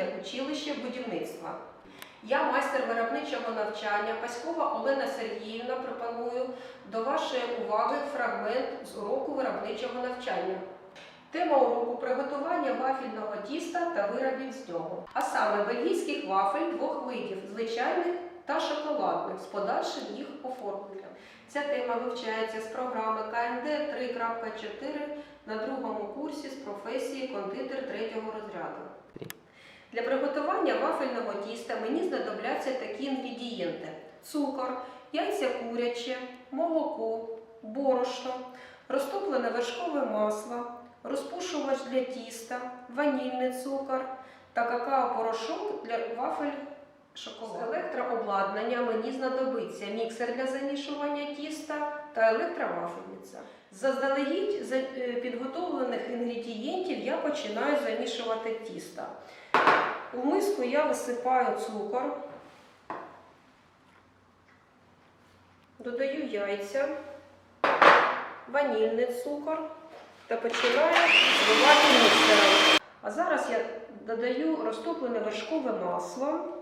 професійне училище будівництва. Я майстер виробничого навчання Паськова Олена Сергіївна пропоную до вашої уваги фрагмент з уроку виробничого навчання. Тема уроку приготування вафельного тіста та виробів з нього, а саме бельгійських вафель двох видів звичайних та шоколадних з подальшим їх оформленням. Ця тема вивчається з програми КНД 3.4 на другому курсі з професії кондитер третього розряду. Для приготування вафельного тіста мені знадобляться такі інгредієнти: цукор, яйця куряче, молоко, борошно, розтоплене вершкове масло, розпушувач для тіста, ванільний цукор та какао-порошок для вафель шоколад. З електрообладнання мені знадобиться міксер для замішування тіста та електровафельниця. З Заздалегідь за- е, підготовлених інгредієнтів я починаю замішувати тісто. У миску я висипаю цукор, додаю яйця, ванільний цукор та починаю збивати міксером. А зараз я додаю розтоплене вершкове масло.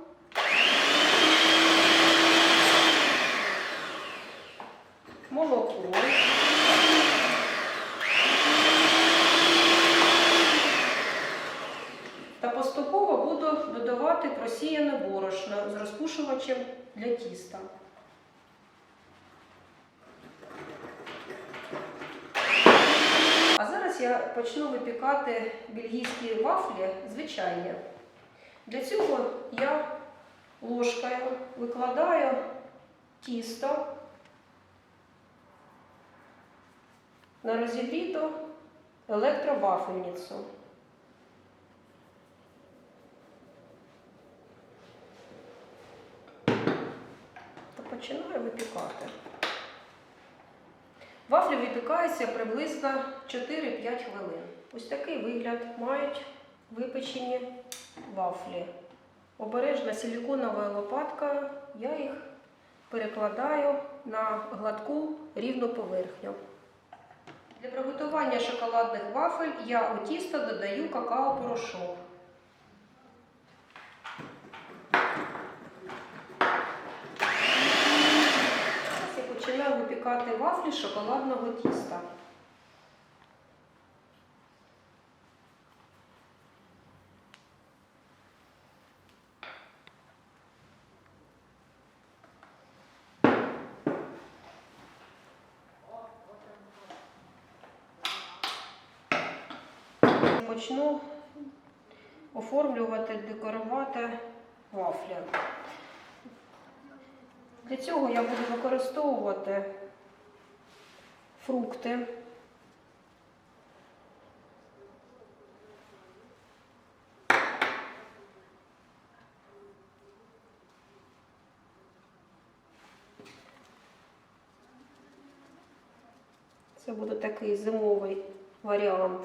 Молоко. Та поступово буду додавати просіяне борошно з розпушувачем для тіста. А зараз я почну випікати бельгійські вафлі звичайні. Для цього я ложкою викладаю тісто на розігріту електровафельницю. Та починаю випікати. Вафлі випікаються приблизно 4-5 хвилин. Ось такий вигляд мають випечені вафлі. Обережно силіконовою лопаткою я їх перекладаю на гладку рівну поверхню. Для приготування шоколадних вафель я у тісто додаю какао-порошок. Зараз я починаю випікати вафлі шоколадного тіста. Почну оформлювати, декорувати вафлі. Для цього я буду використовувати фрукти. Це буде такий зимовий варіант.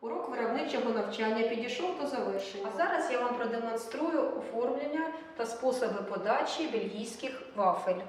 Урок виробничого навчання підійшов до завершення. А зараз я вам продемонструю оформлення та способи подачі бельгійських вафель.